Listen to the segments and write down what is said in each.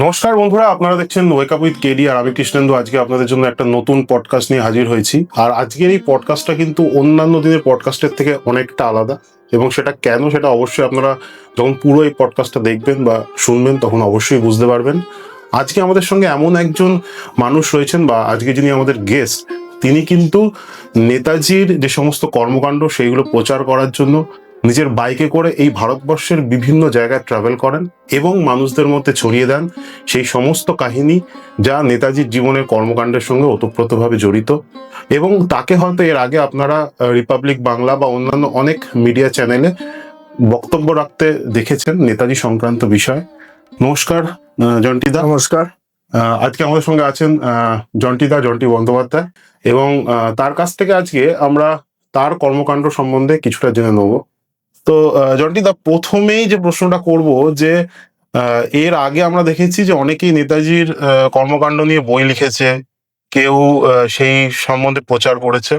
নমস্কার বন্ধুরা, আপনারা দেখছেন ওয়েক আপ উইথ কেডি আর আমি কৃষ্ণেন্দু। আজকে আপনাদের জন্য একটা নতুন পডকাস্ট নিয়ে হাজির হয়েছি। আর আজকের এই পডকাস্টটা কিন্তু অন্যান্য দিনের পডকাস্টের থেকে অনেকটা আলাদা। এবং সেটা কেন সেটা অবশ্যই আপনারা যখন পুরো এই পডকাস্টটা দেখবেন বা শুনবেন, তখন অবশ্যই বুঝতে পারবেন। আজকে আমাদের সঙ্গে এমন একজন মানুষ রয়েছেন বা আজকে যিনি আমাদের গেস্ট তিনি কিন্তু নেতাজির যে সমস্ত কর্মকাণ্ড, সেইগুলো প্রচার করার জন্য নিজের বাইকে করে এই ভারতবর্ষের বিভিন্ন জায়গায় ট্রাভেল করেন এবং মানুষদের মধ্যে ছড়িয়ে দেন সেই সমস্ত কাহিনী যা নেতাজির জীবনের কর্মকাণ্ডের সঙ্গে ওতপ্রোতভাবে জড়িত। এবং তাকে হয়তো এর আগে আপনারা রিপাবলিক বাংলা বা অন্যান্য অনেক মিডিয়া চ্যানেলে বক্তব্য রাখতে দেখেছেন নেতাজি সংক্রান্ত বিষয়। নমস্কার জন্টিদা। নমস্কার। আজকে আমাদের সঙ্গে আছেন জন্টিদা জন্টি বন্দ্যোপাধ্যায়। এবং তার কাছ থেকে আজকে আমরা তার কর্মকাণ্ড সম্বন্ধে কিছুটা জেনে নেব। তো আহ, জন্টিদা প্রথমেই যে প্রশ্নটা করব যে এর আগে আমরা দেখেছি যে অনেকেই নেতাজির কর্মকাণ্ড নিয়ে বই লিখেছে কেউ সেই সম্বন্ধে প্রচার করেছে।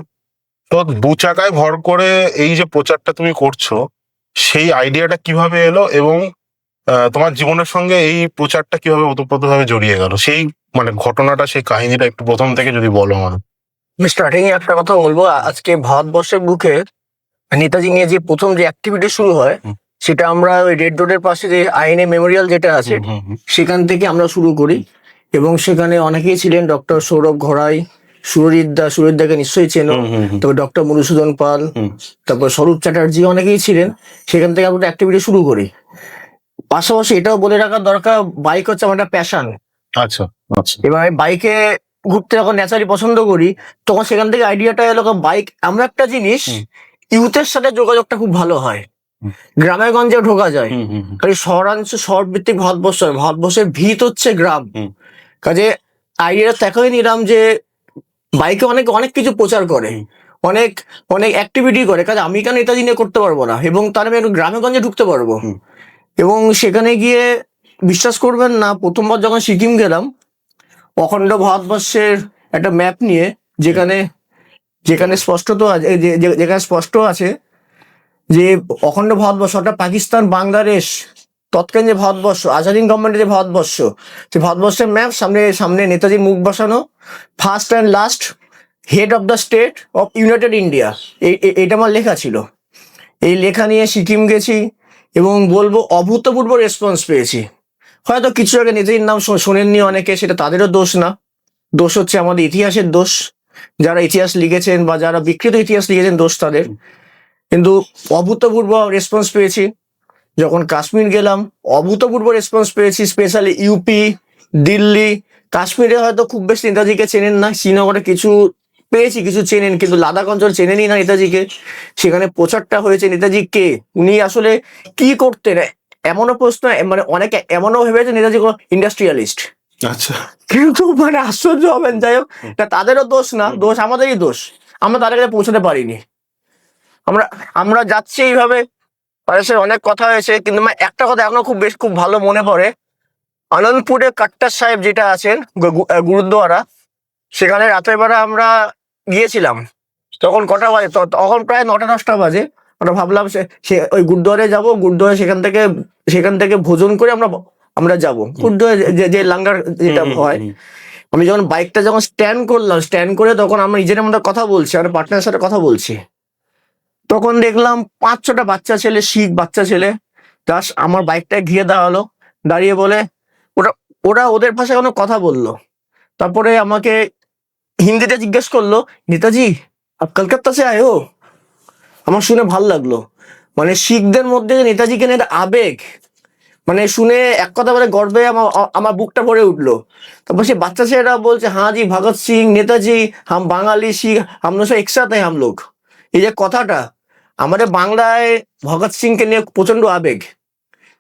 তো দু চাকায় ভর করে এই যে প্রচারটা তুমি করছ সেই আইডিয়াটা কীভাবে এলো এবং তোমার জীবনের সঙ্গে এই প্রচারটা কীভাবে ওতপ্রোতভাবে জড়িয়ে গেল? সেই মানে ঘটনাটা সেই কাহিনীটা একটু প্রথম থেকে যদি বলো আমার আমি স্টার্টিং একটা কথা বলব আজকে ভারতবর্ষের বুকে নেতাজি নিয়ে যে প্রথম যে অ্যাক্টিভিটি শুরু হয় সেটা আমরা ওই রেড রোডের পাশে যে আইএনএ মেমোরিয়াল যেটা আছে সেখান থেকে আমরা শুরু করি। এবং সেখানে অনেকেই ছিলেন ডক্টর সৌরভ ঘোড়াই সুরজিৎ দা সুরজিৎ দাকে নিশ্চয়ই চেনো। তারপর ডক্টর মধুসূদন পাল। তারপর স্বরূপ চ্যাটার্জি অনেকেই ছিলেন। সেখান থেকে আমরা অ্যাক্টিভিটি শুরু করি। পাশাপাশি এটাও বলে রাখা দরকার বাইক হচ্ছে আমার একটা প্যাশন আচ্ছা আচ্ছা। এবার আমি বাইকে ঘুরতে যখন ন্যাচারালি পছন্দ করি তখন সেখান থেকে আইডিয়াটা এলো বাইক এমন একটা জিনিস। ইউথের সাথে যোগাযোগটা খুব ভালো হয়। গ্রামে গঞ্জে ঢোকা যায়। কাজে শহরাঞ্চল শহর ভিত্তিক ভারতবর্ষ ভারতবর্ষের ভিত হচ্ছে গ্রাম। কাজে আইডিয়াটা দেখাই নিলাম যে বাইকে অনেক অনেক কিছু প্রচার করে। অনেক অনেক অ্যাক্টিভিটি করে। কাজে আমি কেন এটা নিয়ে করতে পারব না? এবং তার আমি একটু গ্রামে গঞ্জে ঢুকতে পারব। এবং সেখানে গিয়ে বিশ্বাস করবেন না প্রথমবার যখন সিকিম গেলাম অখণ্ড ভারতবর্ষের একটা ম্যাপ নিয়ে যেখানে যেখানে স্পষ্টত আছে যে- যে- যেখানে স্পষ্ট আছে যে অখণ্ড ভারতবর্ষ অর্থাৎ পাকিস্তান, বাংলাদেশ, তৎকালীন যে ভারতবর্ষ, আজাদিন গভর্নমেন্টের যে ভারতবর্ষ সেই ভারতবর্ষের ম্যাপ সামনে সামনে নেতাজির মুখ বসানো first and last head of the state of United India এটা আমার লেখা ছিল। এই লেখা নিয়ে সিকিম গেছি এবং বলব অভূতপূর্ব রেসপন্স পেয়েছি। হয়তো কিছু আগে নেতাজির নাম শোনেননি অনেকে, সেটা তাদেরও দোষ না। দোষ হচ্ছে আমাদের ইতিহাসের দোষ। যারা ইতিহাস লিখেছেন বা যারা বিকৃত ইতিহাস লিখেছেন দোষ তাদের। কিন্তু অভূতপূর্ব রেসপন্স পেয়েছি। যখন কাশ্মীর গেলাম অভূতপূর্ব রেসপন্স পেয়েছি স্পেশালি ইউপি দিল্লি। কাশ্মীরে হয়তো খুব বেশি নেতাজিকে চেনেন না শ্রীনগরে কিছু পেয়েছি কিছু চেনেন কিন্তু লাদাখ অঞ্চল চেনেনই না নেতাজিকে। সেখানে প্রচারটা হয়েছে নেতাজি কে? উনি আসলে কি করতেন? এমনও প্রশ্ন মানে অনেকে এমনও ভেবেছে নেতাজি ইন্ডাস্ট্রিয়ালিস্ট আচ্ছা। কিন্তু মানে আশ্চর্য হবেন যাই হোক। এটা তাদেরও দোষ না দোষ আমাদেরই দোষ। আমরা তাদের কাছে পৌঁছাতে পারিনি। আমরা আমরা যাচ্ছি এইভাবে। সাথে অনেক কথা হয়েছে কিন্তু আমার একটা কথা এখনও খুব বেশ খুব ভালো মনে পড়ে। আনন্দপুরে কাট্টার সাহেব যেটা আছেন গুরুদ্বারা সেখানে রাতের বেলা আমরা গিয়েছিলাম। তখন কটা বাজে? তখন প্রায় নটা দশটা বাজে। আমরা ভাবলাম সে সে ওই গুরুদ্বারে যাব গুরুদ্বারে সেখান থেকে সেখান থেকে ভোজন করে আমরা আমরা যাব। গুরুদ্বারে যে- লাঙ্গার যেটা হয়। আমি যখন বাইকটা যখন স্ট্যান্ড করলাম স্ট্যান্ড করে তখন আমরা নিজের মধ্যে কথা বলছি আমার পার্টনারের সাথে কথা বলছি। তখন দেখলাম পাঁচ ছটা বাচ্চা ছেলে শিখ বাচ্চা ছেলে জাস আমার বাইকটা ঘিরে দেওয়া হলো দাঁড়িয়ে বলে ওরা ওরা ওদের ভাষায় কোনো কথা বলল। তারপরে আমাকে হিন্দিতে জিজ্ঞেস করল নেতাজি আপ কলকাতা সে আয়ো আমার শুনে ভালো লাগল। মানে শিখদের মধ্যে নেতাজিকে একটা আবেগ মানে শুনে এক কথা বলে গর্বে আমার আমার বুকটা ভরে উঠল। তারপর সে বাচ্চা ছেলেরা বলছে হ্যাঁ জি ভগৎ সিং নেতাজি হাম বাঙালি সিং আমরা সব একসাথে হাম লোক। এই যে কথাটা আমাদের বাংলায় ভগৎ সিংকে নিয়ে প্রচণ্ড আবেগ।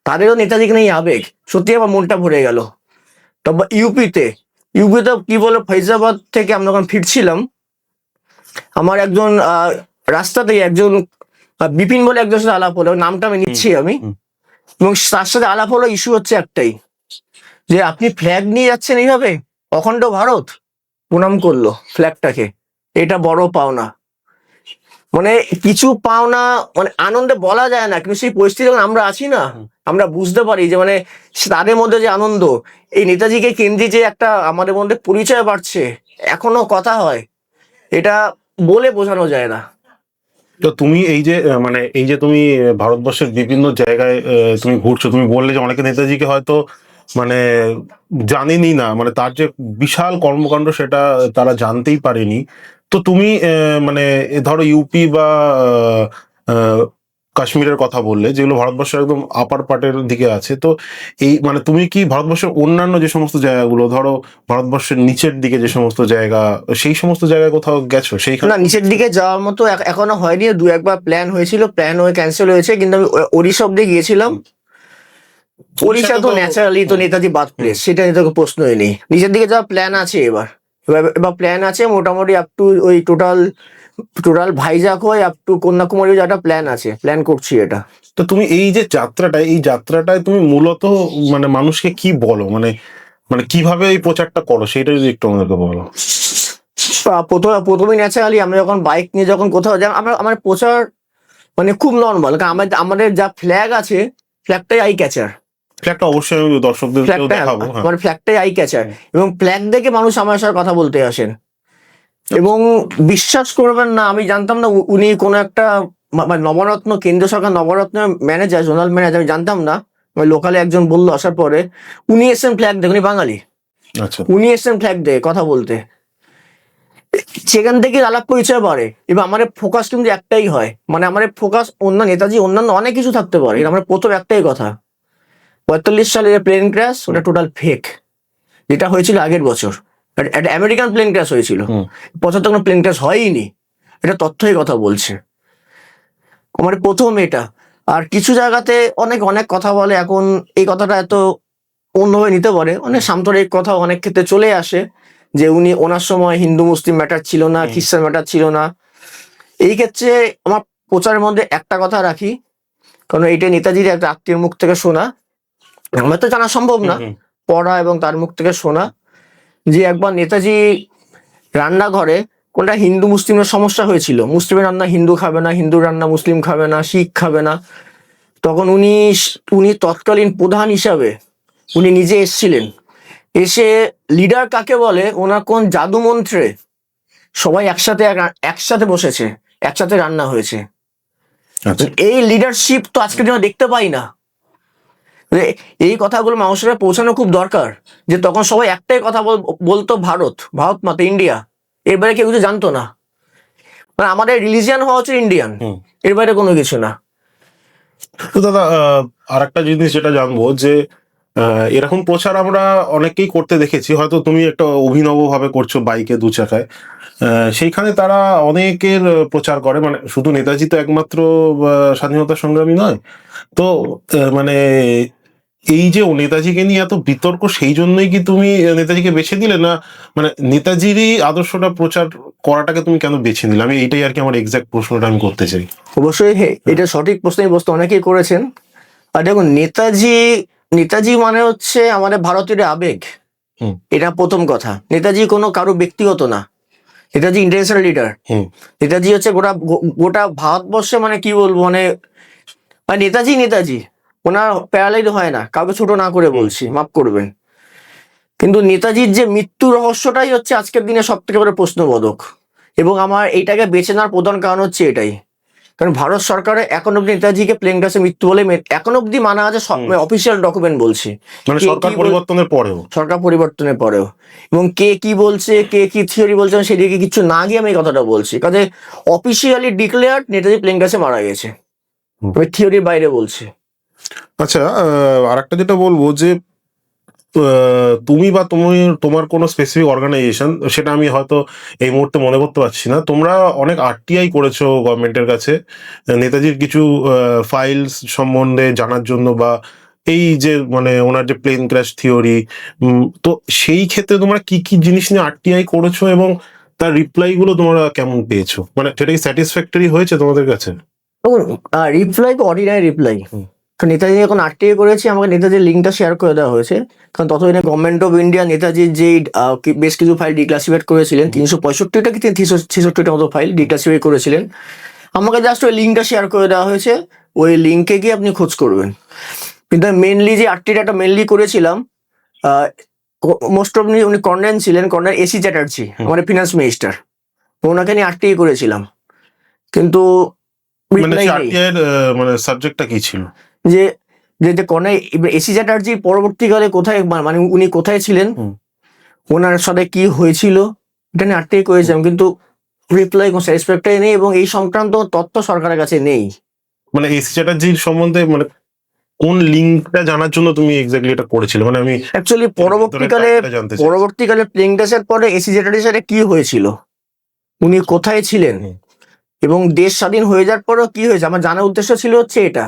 তাদেরও নেতাজিকে নিয়ে আবেগ। সত্যি আমার মনটা ভরে গেল। তারপর ইউপিতে ইউপিতে কি বলে ফৈজাবাদ থেকে আমরা যখন ফিরছিলাম আমার একজন রাস্তাতে একজন বিপিন বলে একজন সাথে আলাপ হলো নামটা আমি নিচ্ছি আমি। এবং তার সাথে আলাপ হলো ইস্যু হচ্ছে একটাই, যে আপনি ফ্ল্যাগ নিয়ে যাচ্ছেন এইভাবে? অখণ্ড ভারত? প্রণাম করল ফ্ল্যাগটাকে এটা বড় পাওনা। মানে কিছু পাওনা মানে আনন্দে বলা যায় না, কিন্তু সেই পরিস্থিতি আমরা আছি না, আমরা বুঝতে পারি যে মানে তাদের মধ্যে যে আনন্দ, এই নেতাজিকে কেন্দ্রে যে একটা আমাদের মধ্যে পরিচয় বাড়ছে, এখনও কথা হয়। এটা বলে বোঝানো যায় না। তো তুমি এই যে মানে এই যে তুমি ভারতবর্ষের বিভিন্ন জায়গায় তুমি ঘুরছো, তুমি বললে যে অনেকে নেতাজিকে হয়তো মানে জানেনি না মানে তার যে বিশাল কর্মকাণ্ড সেটা তারা জানতেই পারেনি। তো তুমি মানে ধরো ইউপি বা কাশ্মীরের কথা বললে যেগুলো ভারতবর্ষের একদম আপার পার্টের দিকে আছে তো এই মানে তুমি কি ভারতবর্ষের অন্যান্য যে সমস্ত জায়গাগুলো ধরো ভারতবর্ষের নিচের দিকে যে সমস্ত জায়গা সেই সমস্ত জায়গায় কোথাও গেছো? সেইখানে না নিচের দিকে যাওয়ার মতো এখ- এখনও হয়নি দু একবার প্ল্যান হয়েছিল প্ল্যান হয়ে ক্যান্সেল হয়েছে কিন্তু আমি ওড়িশা অব্দি গিয়েছিলাম। ওড়িশা তো ন্যাচারালি তো নেতাজি বাদ প্লেস সেটা নিয়ে তো কোনো প্রশ্নই নেই। নিচের দিকে যাওয়ার প্ল্যান আছে এবার। এবার প্ল্যান আছে মোটামুটি আপ টু ওই টোটাল টোটাল ভাইজাক হয়ে আপ টু কন্যাকুমারী যাওয়াটা প্ল্যান আছে প্ল্যান করছি এটা। তো তুমি এই যে যাত্রাটা এই যাত্রাটায় তুমি মূলত মানে মানুষকে কি বলো? মানে মানে কীভাবে এই প্রচারটা করো? সেটা যদি একটু আমাদেরকে বলো। প্রথমে প্রথমে ন্যাচারালি আমরা যখন বাইক নিয়ে যখন কোথাও যাই আমরা আমার প্রচার মানে খুব নর্মাল কারণ আমাদের আমাদের যা ফ্ল্যাগ আছে ফ্ল্যাগটাই আই ক্যাচার ফ্ল্যাগটা অবশ্যই ফ্ল্যাগটা দেখাবো হ্যাঁ। মানে ফ্ল্যাগটাই আই ক্যাচার এবং ফ্ল্যাগ দেখে মানুষ আমার সাথে কথা বলতে আসেন। এবং বিশ্বাস করবেন না আমি জানতাম না উনি কোনো একটা মানে নবরত্ন কেন্দ্র সরকার নবরত্ন ম্যানেজার জোনাল ম্যানেজার আমি জানতাম না। লোকালে একজন বলল আসার পরে উনি এসেছেন ফ্ল্যাগ দেখে উনি বাঙালি। আচ্ছা। উনি এসেছেন ফ্ল্যাগ দেখে কথা বলতে। সেখান থেকে আলাপ পরিচয় বাড়ে। এবার আমাদের ফোকাস কিন্তু একটাই হয়। মানে আমাদের ফোকাস অন্য নেতাজি অন্যান্য অনেক কিছু থাকতে পারে। আমার প্রথম একটাই কথা। পঁয়তাল্লিশ সালে যে প্লেন ক্র্যাশ ওটা টোটাল ফেক যেটা হয়েছিল আগের বছর। একটা- আমেরিকান প্লেন ক্র্যাশ হয়েছিল। পঁচাত্তর কোনো প্লেন ক্র্যাশ হয়ইনি। এটা তথ্যই কথা বলছে। আমার প্রথম এটা। আর কিছু জায়গাতে অনেক অনেক কথা বলে। এখন এই কথাটা এত অন্যভাবে নিতে পারে। অনেক সাম্প্রদায়িক কথা অনেক ক্ষেত্রে চলে আসে যে উনি ওনার সময় হিন্দু মুসলিম ম্যাটার ছিল না খ্রিস্টান ম্যাটার ছিল না। এই ক্ষেত্রে আমার প্রচারের মধ্যে একটা কথা রাখি। কারণ এটা নেতাজির একটা আত্মীয় মুখ থেকে শোনা। আমার তো জানা সম্ভব না। পড়া এবং তার মুখ থেকে শোনা। যে একবার নেতাজি রান্নাঘরে কোনটা হিন্দু মুসলিমের সমস্যা হয়েছিল। মুসলিমের রান্না হিন্দু খাবে না হিন্দু রান্না মুসলিম খাবে না শিখ খাবে না। তখন উনি উনি তৎকালীন প্রধান হিসাবে উনি নিজে এসেছিলেন। এসে লিডার কাকে বলে? ওনার কোন জাদু মন্ত্রে সবাই একসাথে এক- একসাথে বসেছে একসাথে রান্না হয়েছে। আচ্ছা। এই লিডারশিপ তো আজকের দিনে দেখতে পাই না। এই কথাগুলো মানুষের পৌঁছানো খুব দরকার যে তখন সবাই একটাই কথা বল- বলতো ভারত ভারত মাতা ইন্ডিয়া। এর বাইরে কেউ কিছু জানতো না। মানে আমাদের রিলিজিয়ান হওয়া হচ্ছে ইন্ডিয়ান। এর বাইরে কোনো কিছু না। তো দাদা আর একটা জিনিস যেটা জানব যে এরকম প্রচার আমরা অনেককেই করতে দেখেছি। হয়তো তুমি একটা অভিনব ভাবে করছ বাইকে দু চাকায়। সেইখানে তারা অনেকের প্রচার করে মানে শুধু নেতাজি তো একমাত্র স্বাধীনতা সংগ্রামী নয়। তো মানে এই যে ও নেতাজিকে নিয়ে এত বিতর্ক সেই জন্যই কি তুমি নেতাজিকে বেছে দিলে? না মানে নেতাজিরই আদর্শটা প্রচার করাটাকে তুমি কেন বেছে নিলে? আমি এইটাই আর কি আমার এক্সাক্ট প্রশ্নটা আমি করতে চাই। অবশ্যই হে এটা সঠিক প্রশ্ন এই প্রশ্ন অনেকেই করেছেন। আর দেখুন নেতাজি নেতাজি মানে হচ্ছে আমাদের ভারতীয় আবেগ। এটা প্রথম কথা। নেতাজি কোনো কারও ব্যক্তিগত না। নেতাজি ইন্টারন্যাশনাল লিডার নেতাজি হচ্ছে গোটা গোটা ভারতবর্ষে মানে কি বলব মানে মানে নেতাজি নেতাজি। ওনার প্যারালাইড হয় না। কাউকে ছোট না করে বলছি মাফ করবেন। কিন্তু নেতাজির যে মৃত্যু রহস্যটাই হচ্ছে আজকের দিনে সব থেকে বড় প্রশ্নবোধক। এবং আমার এইটাকে বেছে নেওয়ার প্রধান কারণ হচ্ছে এটাই। কারণ ভারত সরকারের এখন অব্দি নেতাজিকে প্লেন ক্রাশে মৃত্যু বলে এখন অব্দি মানা আছে। অফিসিয়াল ডকুমেন্ট বলছি। মানে সরকার পরিবর্তনের পরেও। সরকার পরিবর্তনের পরেও। এবং কে কি বলছে কে কি থিওরি বলছে আমি সেদিকে কিছু না গিয়ে আমি এই কথাটা বলছি। কাজে অফিসিয়ালি ডিক্লেয়ার নেতাজি প্লেন ক্রাশে মারা গেছে। আমি থিওরির বাইরে বলছি। আচ্ছা আর একটা যেটা বলব যে তুমি বা তুমি, তোমার কোনো স্পেসিফিক অর্গানাইজেশন সেটা আমি হয়তো এই মুহূর্তে মনে করতে পারছি না। তোমরা অনেক আরটিআই করেছ গভর্নমেন্টের কাছে। নেতাজির কিছু ফাইলস সম্বন্ধে জানার জন্য বা এই যে মানে ওনার যে প্লেন ক্র্যাশ থিওরি তো সেই ক্ষেত্রে তোমরা কি কি জিনিস নিয়ে আরটিআই করেছ এবং তার রিপ্লাই গুলো তোমরা কেমন পেয়েছ? মানে সেটা কি স্যাটিসফ্যাক্টরি হয়েছে তোমাদের কাছে? রিপ্লাই তো অর্ডিনারি রিপ্লাই কারণ নেতাজি এখন আরটিআই করেছি আমাকে নেতাজির লিঙ্কটা শেয়ার করে দেওয়া হয়েছে। কারণ ততদিনে গভর্নমেন্ট অফ ইন্ডিয়া নেতাজির যে আহ, বেশ কিছু ফাইল ডিক্লাসিফাইড করেছিলেন তিনশো পঁয়ষট্টিটা কি ছেষট্টিটা মতো ফাইল ডিক্লাসিফাই করেছিলেন। আমাকে জাস্ট ওই লিঙ্কটা শেয়ার করে দেওয়া হয়েছে ওই লিঙ্কে গিয়ে আপনি খোঁজ করবেন। কিন্তু মেনলি যে আটটিটা মেনলি করেছিলাম মোস্ট অফ উনি কর্নেন ছিলেন কর্নেন এসি চ্যাটার্জি। আমাদের ফিনান্স মিনিস্টার ওনাকে নিয়ে আটটি করেছিলাম। কিন্তু মানে। চারটিয়ার মানে সাবজেক্টটা কি ছিল? যে যে কর্নেল এসি চ্যাটার্জি পরবর্তীকালে কোথায় মানে উনি কোথায় ছিলেন? ওনার সাথে কি হয়েছিল? এটা নিয়ে আটটি করেছিলাম কিন্তু রিপ্লাই কোনো স্যাটিসফ্যাক্টরি নেই এবং এই সংক্রান্ত তথ্য সরকারের কাছে নেই। মানে এসি চ্যাটার্জির সম্বন্ধে মানে কোন লিঙ্কটা জানার জন্য তুমি এক্স্যাক্টলি এটা করেছিলে? মানে আমি অ্যাকচুয়ালি পরবর্তীকালে পরবর্তীকালে প্লেইং ড্রেসের পরে এসি চ্যাটার্জির সাথে কি হয়েছিল? উনি কোথায় ছিলেন? এবং দেশ স্বাধীন হয়ে যাওয়ার পরেও কি হয়েছে? আমার জানার উদ্দেশ্য ছিল হচ্ছে এটা।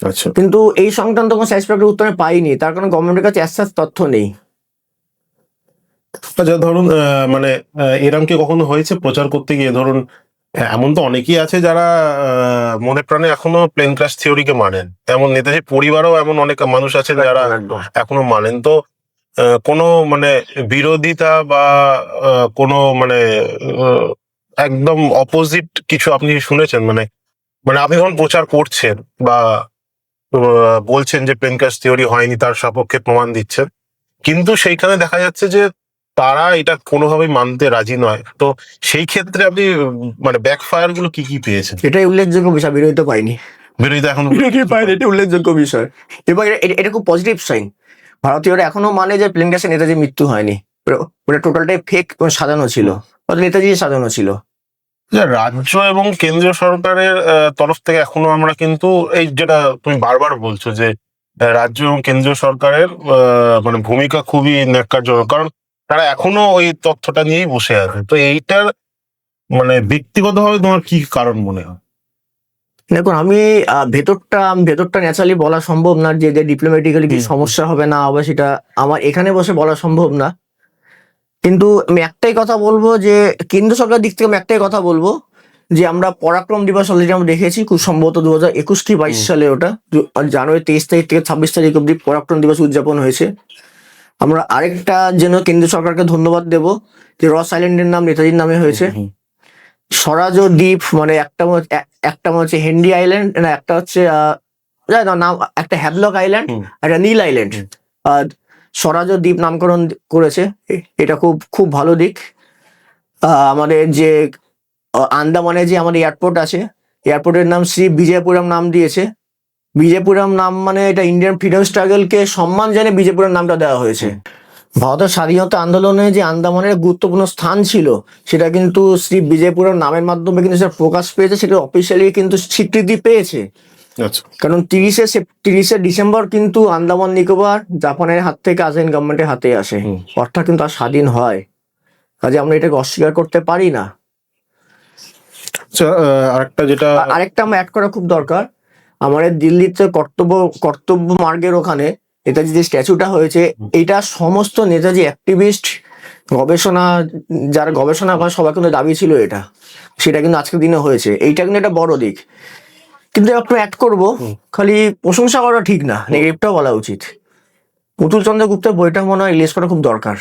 আচ্ছা। কিন্তু এই সংক্রান্ত কোনো স্যাটিসফ্যাক্টরি উত্তর পাইনি তার কারণ গভর্নমেন্টের কাছে অ্যাসাস তথ্য নেই। আচ্ছা ধরুন মানে এরম কি কখনো হয়েছে? প্রচার করতে গিয়ে ধরুন এমন তো অনেকেই আছে যারা মনে প্রাণে এখনও প্লেন ক্রাশ থিওরিকে মানেন। এমন নেতাজি পরিবারও এমন অনেক মানুষ আছেন যারা একদম। এখনও মানেন। তো কোনো মানে বিরোধিতা বা কোনো মানে একদম অপোজিট কিছু আপনি শুনেছেন? মানে মানে আপনি যখন প্রচার করছেন বা বলছেন যে প্লেন ক্রাশ থিওরি হয়নি তার সপক্ষে প্রমাণ দিচ্ছেন। কিন্তু সেইখানে দেখা যাচ্ছে যে তারা এটা কোনোভাবেই মানতে রাজি নয়। তো সেই ক্ষেত্রে আপনি মানে ব্যাকফায়ারগুলো কি কি পেয়েছেন? এটাই উল্লেখযোগ্য বিষয় বিরোধিতা পাইনি। বিরোধিতা এখন পাইনি। এটা উল্লেখযোগ্য বিষয়। এবং এটা- খুব পজিটিভ সাইন ভারতীয়রা এখনও মানে যে প্লেন গ্যাসে নেতাজির মৃত্যু হয়নি। ওটা- টোটালটাই ফেক সাজানো ছিল। নেতাজি সাজানো ছিল। রাজ্য এবং কেন্দ্রীয় সরকারের তরফ থেকে এখনও আমরা কিন্তু এই যেটা তুমি বারবার বলছো যে রাজ্য এবং কেন্দ্রীয় সরকারের মানে ভূমিকা খুবই ন্যাক্কারজনক। কারণ তারা এখনও ওই তথ্যটা নিয়েই বসে আছে। তো এইটার মানে ব্যক্তিগতভাবে তোমার কি কারণ মনে হয়? দেখুন আমি ভেতরটা ভেতরটা ন্যাচারালি বলা সম্ভব না যে যে ডিপ্লোম্যাটিক্যালি কি সমস্যা হবে না হবে সেটা আমার এখানে বসে বলা সম্ভব না। কিন্তু আমি একটাই কথা বলব যে কেন্দ্র সরকার দিক থেকে আমি একটাই কথা বলব যে আমরা পরাক্রম দিবস অলরেডি আমরা দেখেছি খুব সম্ভবত দু হাজার একুশ কি বাইশ সালে ওটা। জানুয়ারি তেইশ তারিখ থেকে ছাব্বিশ তারিখ অব্দি পরাক্রম দিবস উদযাপন হয়েছে। আমরা আরেকটা যেন কেন্দ্র সরকারকে ধন্যবাদ দেব যে রস আইল্যান্ডের নাম নেতাজির নামে হয়েছে। স্বরাজ ও দ্বীপ মানে একটা একটা মনে হচ্ছে হেনরি আইল্যান্ড না একটা হচ্ছে না নাম একটা হ্যাভলক আইল্যান্ড একটা নীল আইল্যান্ড। আর স্বরাজ দ্বীপ নামকরণ করেছে। এটা খুব খুব ভালো দিক। আমাদের যে আন্দামানে যে আমাদের এয়ারপোর্ট আছে, এয়ারপোর্টের নাম শ্রী বিজয়পুরম নাম দিয়েছে। বিজয়পুরম নাম মানে এটা ইন্ডিয়ান ফ্রিডম স্ট্রাগলকে সম্মান জানিয়ে বিজয়পুরম নামটা দেওয়া হয়েছে। ভারতের স্বাধীনতা আন্দোলনে যে আন্দামানের গুরুত্বপূর্ণ স্থান ছিল, সেটা কিন্তু শ্রী বিজয়পুরের নামের মাধ্যমে কিন্তু সেটা প্রকাশ পেয়েছে, সেটা অফিসিয়ালি কিন্তু স্বীকৃতি পেয়েছে। কারণ তিরিশে তিরিশে ডিসেম্বর কিন্তু আন্দামান নিকোবর জাপানের হাত থেকে আজাইন গভর্নমেন্টের হাতে আসে। অর্থাৎ কিন্তু আর স্বাধীন হয়। কাজে আমরা এটাকে অস্বীকার করতে পারি না। আচ্ছা আরেকটা যেটা আরেকটা আমার অ্যাড করা খুব দরকার। আমাদের দিল্লিতে কর্তব্য কর্তব্য মার্গের ওখানে নেতাজি যে স্ট্যাচুটা হয়েছে এটা সমস্ত নেতাজি অ্যাক্টিভিস্ট গবেষণা যারা গবেষণা করে সবার কিন্তু দাবি ছিল এটা। সেটা কিন্তু আজকের দিনে হয়েছে। এইটা কিন্তু একটা বড় দিক। কিন্তু একটু অ্যাড করব। খালি প্রশংসা করা ঠিক না নেগেটিভটাও বলা উচিত। পুতুল চন্দ্র গুপ্তের বইটা মনে হয় রিলিজ করা খুব দরকার।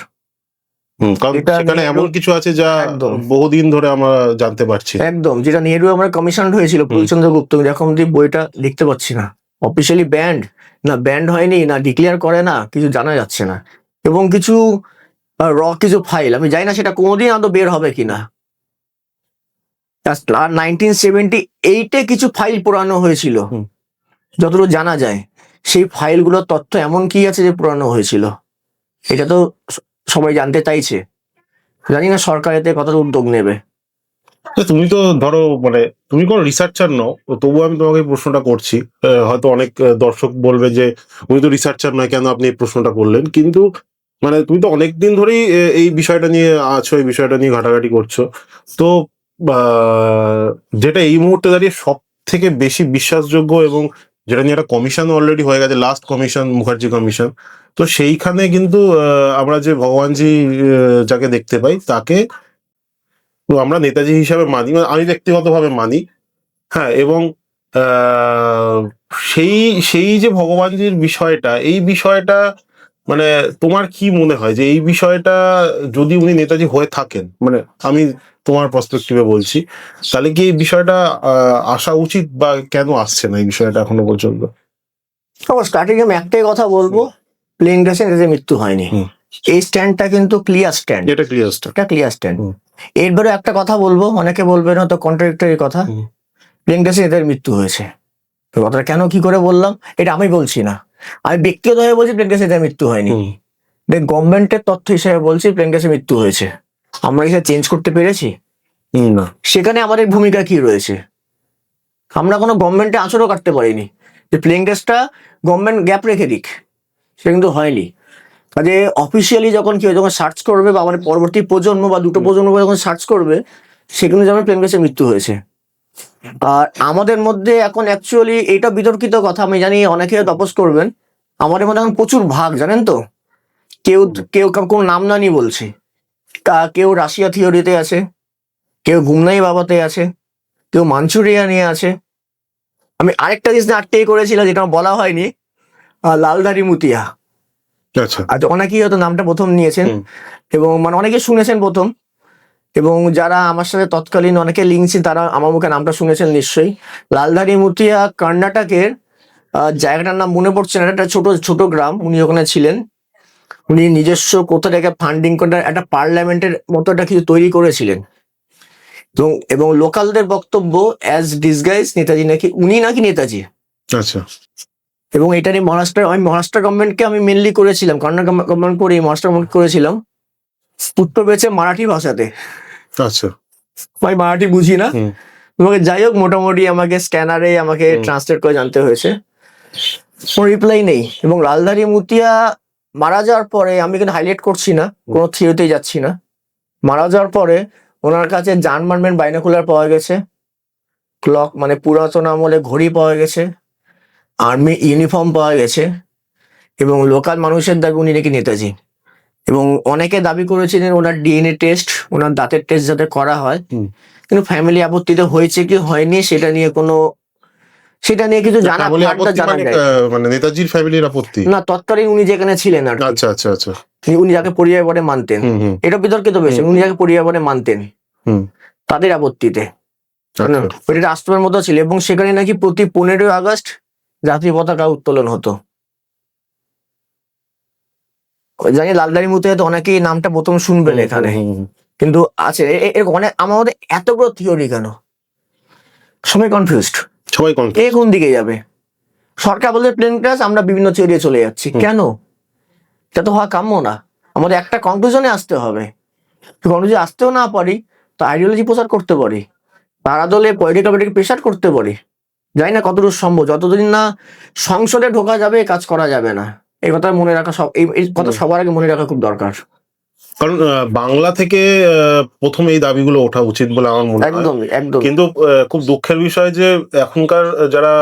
হুম, কারণ এটা সেখানে এমন কিছু আছে যা বহুদিন ধরে আমরা জানতে পারছি। একদম যেটা নেহেরু আমরা কমিশন হয়েছিল পুতুলচন্দ্র গুপ্ত। কিন্তু এখন বইটা দেখতে পাচ্ছি না। অফিসিয়ালি ব্যান্ড না ব্যান্ড হয়নি না ডিক্লেয়ার করে না কিছু জানা যাচ্ছে না। এবং কিছু র কিছু ফাইল আমি জানি না সেটা কোনোদিন আদৌ বের হবে কিনা। নাইনটিন সেভেন্টি এইটে কিছু ফাইল পুরানো হয়েছিল। যতটুকু জানা যায় সেই ফাইলগুলোর তথ্য এমন কি আছে যে পুরানো হয়েছিল? এটা তো সবাই জানতে চাইছে। জানি না সরকার এতে কতটা উদ্যোগ নেবে। তুমি তো ধরো মানে তুমি কোনো রিসার্চার নও তবুও আমি তোমাকে প্রশ্নটা করছি। হয়তো অনেক দর্শক বলবে যে উনি তো রিসার্চার নয় কেন আপনি এই প্রশ্নটা করলেন? কিন্তু মানে তুমি তো অনেকদিন ধরেই এই বিষয়টা নিয়ে আছো এই বিষয়টা নিয়ে ঘাটাঘাটি করছ। তো যেটা এই মুহূর্তে দাঁড়িয়ে সব থেকে বেশি বিশ্বাসযোগ্য এবং যেটা নিয়ে একটা কমিশন অলরেডি হয়ে গেছে লাস্ট কমিশন মুখার্জি কমিশন তো সেইখানে কিন্তু আমরা যে ভগবানজি যাকে দেখতে পাই, তাকে আমরা নেতাজি হিসাবে মানি মানে আমি ব্যক্তিগতভাবে মানি হ্যাঁ এবং সেই সেই যে ভগবানজির বিষয়টা, এই বিষয়টা মানে তোমার কি মনে হয় যে এই বিষয়টা যদি উনি নেতাজি হয়ে থাকেন মানে আমি তোমার পার্সপেক্টিভে বলছি। তাহলে কি এই বিষয়টা আসা উচিত বা কেন আসছে না এই বিষয়টা এখনও পর্যন্ত? আমার স্টার্টিং আমি একটাই কথা বলব প্লেন ড্রেসে এদের মৃত্যু হয়নি। এই স্ট্যান্ডটা কিন্তু ক্লিয়ার স্ট্যান্ড এটা ক্লিয়ারটা এটা ক্লিয়ার স্ট্যান্ড। এরপরে একটা কথা বলব অনেকে বলবে না তো কন্ট্রাডিক্টরি কথা। প্লেন ড্রেসে এদের মৃত্যু হয়েছে। তো কথাটা কেন কি করে বললাম এটা আমি বলছি না। আমি ব্যক্তিগতভাবে বলছি প্লেন ড্রেসে এদের মৃত্যু হয়নি। দেখ গভর্নমেন্টের তথ্য হিসেবে বলছি প্লেন ড্রেসে মৃত্যু হয়েছে। আমরা কি চেঞ্জ করতে পেরেছি? না। সেখানে আমাদের ভূমিকা কি রয়েছে? আমরা কোনো গভর্নমেন্টে আঁচড়ও কাটতে পারিনি। যে প্লেইং টেস্টটা গভর্নমেন্ট গ্যাপ রেখে দিক সেটা কিন্তু হয়নি। কাজে অফিসিয়ালি যখন কেউ যখন সার্চ করবে বা আমাদের পরবর্তী প্রজন্ম বা দুটো প্রজন্ম যখন সার্চ করবে সেখানে যেমন প্লেন টেস্টে মৃত্যু হয়েছে। আর আমাদের মধ্যে এখন অ্যাকচুয়ালি এটা বিতর্কিত কথা আমি জানি অনেকে তপস করবেন। আমাদের মধ্যে এখন প্রচুর ভাগ জানেন তো? কেউ কেউ কোনো নাম না নিয়ে বলছে। কা- কেউ রাশিয়া থিওরিতে আছে কেউ গুমনাই বাবাতে আছে কেউ মাঞ্চুরিয়া নিয়ে আছে। আমি আরেকটা জিনিস নিয়ে আটটেই করেছিলাম যেটা বলা হয়নি লালদারি মুতিয়া। আচ্ছা। আর অনেকেই হয়তো নামটা প্রথম নিয়েছেন এবং মানে অনেকে শুনেছেন প্রথম এবং যারা আমার সাথে তৎকালীন অনেকে লিঙ্কছি তারা আমার মুখে নামটা শুনেছেন নিশ্চয়ই। লালদারি মুতিয়া কর্ণাটকের জায়গাটার নাম মনে পড়ছে না একটা ছোট ছোট গ্রাম উনি ওখানে ছিলেন। উনি নিজস্ব কোথা থেকে ফান্ডিং করে একটা পার্লামেন্টের মতো একটা কিছু তৈরি করেছিলেন। এবং এবং লোকালদের বক্তব্য অ্যাজ ডিসগাইজ নেতাজি নাকি উনি নাকি নেতাজি। আচ্ছা। এবং এটা নিয়ে মহারাষ্ট্র আমি মহারাষ্ট্র গভর্নমেন্টকে আমি মেনলি করেছিলাম কর্ণাটক গভর্নমেন্ট করে মহারাষ্ট্র গভর্নমেন্ট করেছিলাম। উত্তর পেয়েছে মারাঠি ভাষাতে। আচ্ছা। আমি মারাঠি বুঝি না। তোমাকে যাই হোক মোটামুটি আমাকে স্ক্যানারে আমাকে ট্রান্সলেট করে জানতে হয়েছে। কোনো রিপ্লাই নেই। এবং লালদারি মুতিয়া মারা যাওয়ার পরে আমি কিন্তু হাইলাইট করছি না কোনো থিওরিতেই যাচ্ছি না। মারা যাওয়ার পরে ওনার কাছে জার্মানম্যান বাইনাকুলার পাওয়া গেছে ক্লক মানে পুরাতন আমলে ঘড়ি পাওয়া গেছে আর্মি ইউনিফর্ম পাওয়া গেছে এবং লোকাল মানুষের দাবি উনি নাকি নেতাজি। এবং অনেকে দাবি করেছিলেন ওনার ডিএনএ টেস্ট ওনার দাঁতের টেস্ট যাতে করা হয়। কিন্তু ফ্যামিলি আপত্তিতে হয়েছে কি হয়নি সেটা নিয়ে কোনো সেটা নিয়ে কিছু জানা জানা মানে যায় মানে নেতাজির ফ্যামিলির আপত্তি? না তৎকালীন উনি যেখানে ছিলেন আর আচ্ছা আচ্ছা আচ্ছা। উনি যাকে পরিবার বলে মানতেন। এটা বিতর্কিত বেশি উনি যাকে পরিবার বলে মানতেন। হুম। তাদের আপত্তিতে। আচ্ছা। ওইটা রাষ্ট্রের মতো ছিল। এবং সেখানে নাকি প্রতি পনেরোই আগস্ট জাতীয় পতাকা উত্তোলন হতো। জানি লালদারি মুতে তো অনেকেই নামটা প্রথম শুনবেন এখানে। কিন্তু আছে। অনেক আমার মধ্যে এতগুলো থিওরি কেন? সবাই কনফিউজড সবাই কন এ কোন দিকে যাবে? সরকার বলছে প্লেন ক্রাশ আমরা বিভিন্ন থিওরি চলে যাচ্ছি। কেন? এটা তো হওয়া কাম্য না। আমাদের একটা কনক্লুশনে আসতে হবে। কনক্লুশনে আসতেও না পারি তো আইডিওলজি প্রচার করতে পারি। তারা দলে পলিটিক্যাল পার্টিকে প্রেশার করতে পারি। জানি না কতটুকু সম্ভব। যতদিন না সংসদে ঢোকা যাবে কাজ করা যাবে না। এই কথা মনে রাখা সব এই কথা সবার আগে মনে রাখা খুব দরকার। কারণ বাংলা থেকে প্রথম এই দাবিগুলো ওঠা উচিত বলে আমার মনে হয়। একদম একদম কিন্তু খুব দুঃখের বিষয় যে এখনকার যারা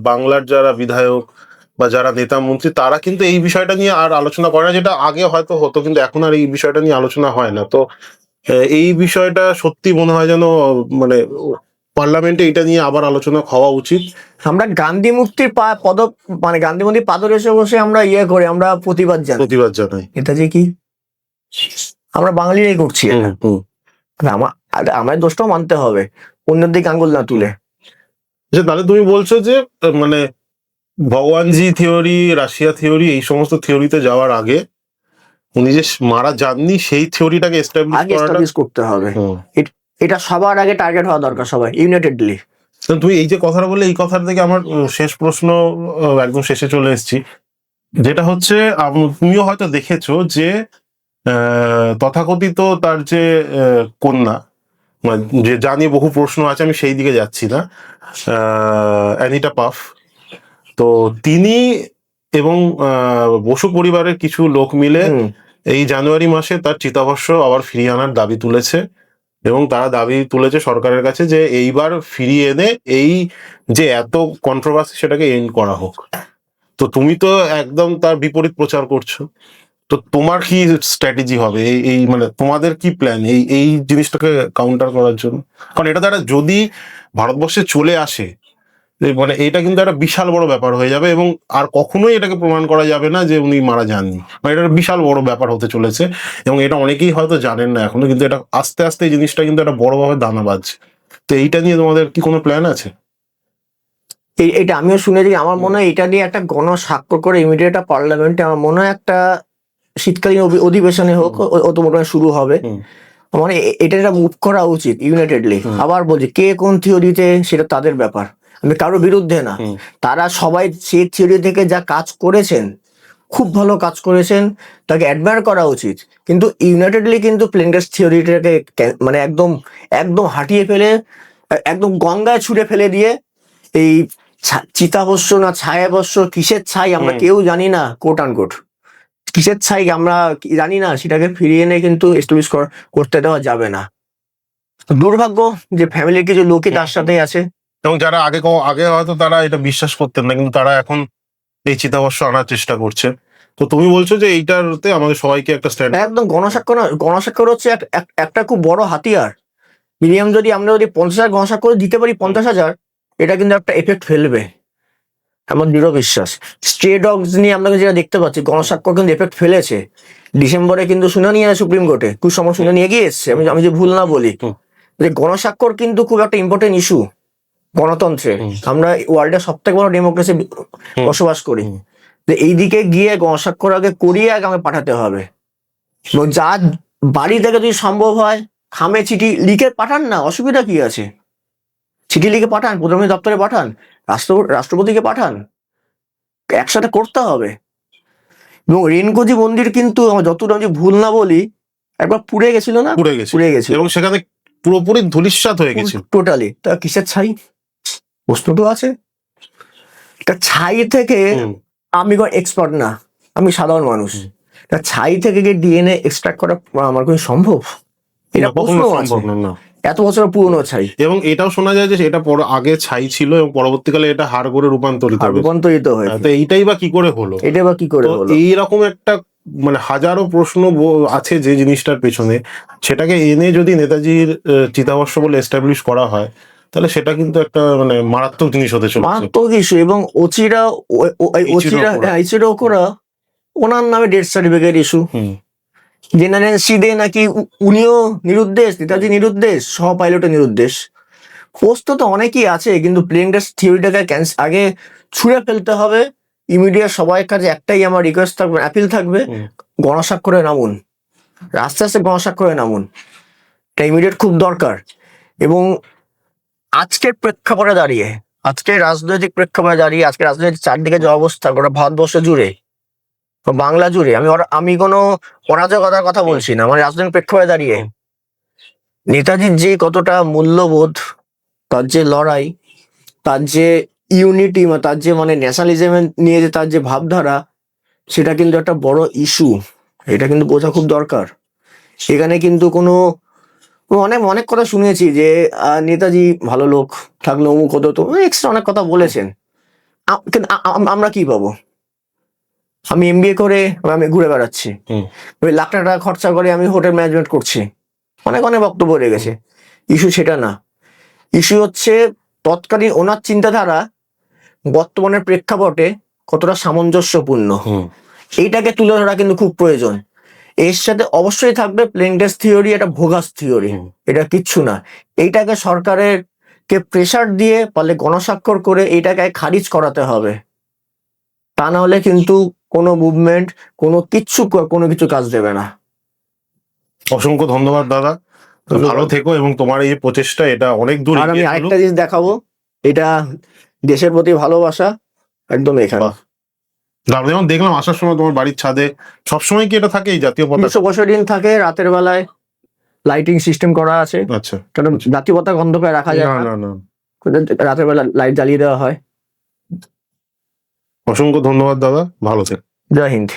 বাংলার যারা বিধায়ক বা যারা নেতা মন্ত্রী তারা কিন্তু এই বিষয়টা নিয়ে আর আলোচনা করে না যেটা আগে হয়তো হতো কিন্তু এখন আর এই বিষয়টা নিয়ে আলোচনা হয় না। তো এই বিষয়টা সত্যি মনে হয় যেন মানে পার্লামেন্টে এটা নিয়ে আবার আলোচনা হওয়া উচিত। আমরা গান্ধী মুক্তির পা- পদ মানে গান্ধী মুক্তির পাদদেশে বসে আমরা ইয়ে করে আমরা প্রতিবাদ জানাই। প্রতিবাদ জানাই। এটা যে কি? আমরা বাঙালিরাই করছি। আমার আরে আমার দোষটাও মানতে হবে। অন্যের দিকে আঙ্গুল না তুলে। যে তাহলে তুমি বলছো যে মানে ভগবানজি থিওরি রাশিয়া থিওরি এই সমস্ত থিওরিতে যাওয়ার আগে উনি যে মারা যাননি সেই থিওরিটাকে এস্টাবলিশ করতে হবে। হুম। এটা সবার আগে টার্গেট হওয়া দরকার সবাই ইউনাইটেডলি তো তুমি এই যে কথাটা বললে এই কথাটা থেকে আমার শেষ প্রশ্ন একদম শেষে চলে এসেছি। যেটা হচ্ছে তুমিও হয়তো দেখেছ যে তথাকথিত তার যে কন্যা মানে যে জানি বহু প্রশ্ন আছে আমি সেই দিকে যাচ্ছি না। অ্যানিটা পাফ। তো তিনি এবং বসু পরিবারের কিছু লোক মিলে এই জানুয়ারি মাসে তার চিতাভস্য আবার ফিরিয়ে আনার দাবি তুলেছে এবং তারা দাবি তুলেছে সরকারের কাছে যে এইবার ফিরিয়ে এনে এই যে এত কন্ট্রোভার্সি সেটাকে এন্ড করা হোক। তো তুমি তো একদম তার বিপরীত প্রচার করছ। তো তোমার কি স্ট্র্যাটেজি হবে? এই এই মানে তোমাদের কি প্ল্যান এই এই জিনিসটাকে কাউন্টার করার জন্য? কারণ এটা দ্বারা যদি ভারতবর্ষে চলে আসে মানে এটা কিন্তু একটা বিশাল বড় ব্যাপার হয়ে যাবে এবং আর কখনোই এটাকে প্রমাণ করা যাবে না যে উনি মারা যাননি। মানে এটা বিশাল বড় ব্যাপার হতে চলেছে এবং এটা অনেকেই হয়তো জানেন না এখনও, কিন্তু এটা আস্তে আস্তে এই জিনিসটা কিন্তু একটা বড়ভাবে দানা বাজছে তো এইটা নিয়ে তোমাদের কি কোনো প্ল্যান আছে? এটা আমিও শুনেছি। আমার মনে হয় এটা নিয়ে একটা গণ স্বাক্ষর করে ইমিডিয়েট পার্লামেন্টে আমার মনে হয় একটা শীতকালীন অধিবেশনে হোক ও- ও তো মোটামুটি শুরু হবে। মানে এটা একটা মুভ করা উচিত ইউনাইটেডলি আবার বলছি কে কোন থিওরিতে সেটা তাদের ব্যাপার। আমি কারোর বিরুদ্ধে না। তারা সবাই সেই থিওরি থেকে যা কাজ করেছেন খুব ভালো কাজ করেছেন তাকে অ্যাডমায়ার করা উচিত। কিন্তু ইউনাইটেডলি কিন্তু প্লেনগেস থিওরিটাকে মানে একদম একদম হাঁটিয়ে ফেলে একদম গঙ্গায় ছুঁড়ে ফেলে দিয়ে এই চিতাবস্য না ছায়াবস্য কিসের ছাই আমরা কেউ জানি না কোট আন কোট কিসের ছাই? আমরা জানি না সেটাকে ফিরিয়ে এনে কিন্তু এস্টাবলিশ করতে দেওয়া যাবে না। দুর্ভাগ্য যে ফ্যামিলির কিছু লোকই তার সাথে আছে। এবং যারা আগে আগে হয়তো তারা এটা বিশ্বাস করতেন না কিন্তু তারা এখন এই চিতাবর্ষ আনার চেষ্টা করছে। তো তুমি বলছো যে এইটাতে আমাদের সবাইকে একটা স্ট্যান্ড একদম গণস্বাক্ষর না গণস্বাক্ষর হচ্ছে এক- এক- একটা খুব বড় হাতিয়ার। মিনিমাম যদি আমরা যদি পঞ্চাশ হাজার গণস্বাক্ষর দিতে পারি পঞ্চাশ হাজার এটা কিন্তু একটা এফেক্ট ফেলবে। আমার দৃঢ় বিশ্বাস। স্ট্রে ডগস নিয়ে আমরা যেটা দেখতে পাচ্ছি গণস্বাক্ষর কিন্তু এফেক্ট ফেলেছে। ডিসেম্বরে কিন্তু শুনানি আছে সুপ্রিম কোর্টে খুব সময় শুনানি এগিয়ে এসছে। আমি আমি যে ভুল না বলি। যে গণস্বাক্ষর কিন্তু খুব একটা ইম্পর্টেন্ট ইস্যু গণতন্ত্রে। আমরা ওয়ার্ল্ডের সব থেকে বড় ডেমোক্রেসি বসবাস করি। যে এইদিকে গিয়ে গণস্বাক্ষর আগে করিয়ে আগে আমাকে পাঠাতে হবে। এবং যার বাড়ি থেকে যদি সম্ভব হয় খামে চিঠি লিখে পাঠান না অসুবিধা কি আছে? চিঠি লিখে পাঠান প্রধানমন্ত্রী দপ্তরে পাঠান রাষ্ট্র রাষ্ট্রপতিকে পাঠান একসাথে করতে হবে। এবং রেনকোজি মন্দির কিন্তু আমার যতটা আমি ভুল না বলি একবার পুড়ে গেছিল না? পুড়ে গেছে পুড়ে গেছিল। এবং সেখানে পুরোপুরি ধুলিস্বাত হয়ে গেছে টোটালি তা কিসের ছাই? প্রশ্ন তো আছে। তা ছাই থেকে আমি কোনো এক্সপার্ট না। আমি সাধারণ মানুষ। তা ছাই থেকে গিয়ে ডিএনএ এক্সট্রাক্ট করা আমার কোনো সম্ভব? এটা প্রশ্ন আছে। এত বছর পুরনো ছাই। এবং এটাও শোনা যায় যে এটা পর আগে ছাই ছিল এবং পরবর্তীকালে এটা হাড় করে রূপান্তরিত হবে রূপান্তরিত হয়েছে। তো এইটাই বা কি করে হলো? এটা বা কি করে হলো? এইরকম একটা মানে হাজারো প্রশ্ন আছে যে জিনিসটার পেছনে। সেটাকে এনে যদি নেতাজির চিতাবর্ষ বলে এস্টাবলিশ করা হয় তাহলে সেটা কিন্তু একটা মানে মারাত্মক জিনিস হতে চলেছে। মারাত্মক ইস্যু এবং ওচিরা ওচিরা ওকুরা। হ্যাঁ, ওনার নামে ডেথ সার্টিফিকেট ইস্যু হুম। জেনারেল সিদে নাকি উনিও নিরুদ্দেশ নেতাজি নিরুদ্দেশ সহ পাইলটও নিরুদ্দেশ। পোস্ট তো অনেকই আছে কিন্তু প্লেন ডেস থিওরিটাকে ক্যান্স- আগে ছুঁড়ে ফেলতে হবে। ইমিডিয়েট সবাই কাছে একটাই আমার রিকোয়েস্ট থাকবে অ্যাপিল থাকবে। গণস্বাক্ষরে নামুন। আস্তে আস্তে গণস্বাক্ষরে নামুন। এটা ইমিডিয়েট খুব দরকার। এবং আজকের প্রেক্ষাপটে দাঁড়িয়ে আজকের রাজনৈতিক প্রেক্ষাপটে দাঁড়িয়ে আজকে রাজনৈতিক চারদিকে যে অবস্থা গোটা ভারতবর্ষ জুড়ে বাংলা জুড়ে। আমি আমি কোনো অরাজকতার কথা বলছি না মানে রাজনৈতিক প্রেক্ষাপটে দাঁড়িয়ে। নেতাজির যে কতটা মূল্যবোধ তার যে লড়াই তার যে ইউনিটি বা তার যে মানে ন্যাশনালিজম নিয়ে যে তার যে ভাবধারা সেটা কিন্তু একটা বড় ইস্যু এটা কিন্তু বোঝা খুব দরকার। সেখানে কিন্তু কোনো অনেক অনেক কথা শুনেছি যে নেতাজি ভালো লোক থাকলে অমুক হতো তো এক্সট্রা অনেক কথা বলেছেন। আমরা কি পাবো? আমি এমবিএ করে আমি ঘুরে বেড়াচ্ছি। ওই লাখ টাকা খরচা করে আমি হোটেল ম্যানেজমেন্ট করছি। অনেক অনেক বক্তব্য রয়ে গেছে। ইস্যু সেটা না। ইস্যু হচ্ছে তৎকালীন ওনার চিন্তাধারা বর্তমানের প্রেক্ষাপটে কতটা সামঞ্জস্যপূর্ণ। এইটাকে তুলে ধরা কিন্তু খুব প্রয়োজন। এর সাথে অবশ্যই থাকবে প্লেন প্লেনডেস থিওরি এটা ভোগাস থিওরি এটা কিচ্ছু না। এইটাকে সরকারের কে প্রেসার দিয়ে পারলে গণস্বাক্ষর করে এইটাকে খারিজ করাতে হবে। তা না হলে কিন্তু কোনো মুভমেন্ট কোনো কিচ্ছু কোনো কিছু কাজ দেবে না। অসংখ্য ধন্যবাদ দাদা। ভালো থেকো এবং তোমার এই প্রচেষ্টা এটা অনেক দূর আর আমি আরেকটা জিনিস দেখাবো। এটা দেশের প্রতি ভালোবাসা একদম এখানে। যেমন দেখলাম আসার সময় তোমার বাড়ির ছাদে। সবসময় কি এটা থাকে এই জাতীয় পতাকা? তিনশো পঁয়ষট্টি দিন থাকে রাতের বেলায় লাইটিং সিস্টেম করা আছে। আচ্ছা। কারণ জাতীয় পতাকা অন্ধকারে রাখা যায় না। রাতের বেলা লাইট জ্বালিয়ে দেওয়া হয়। অসংখ্য ধন্যবাদ দাদা। ভালো থাকে। জয় হিন্দ।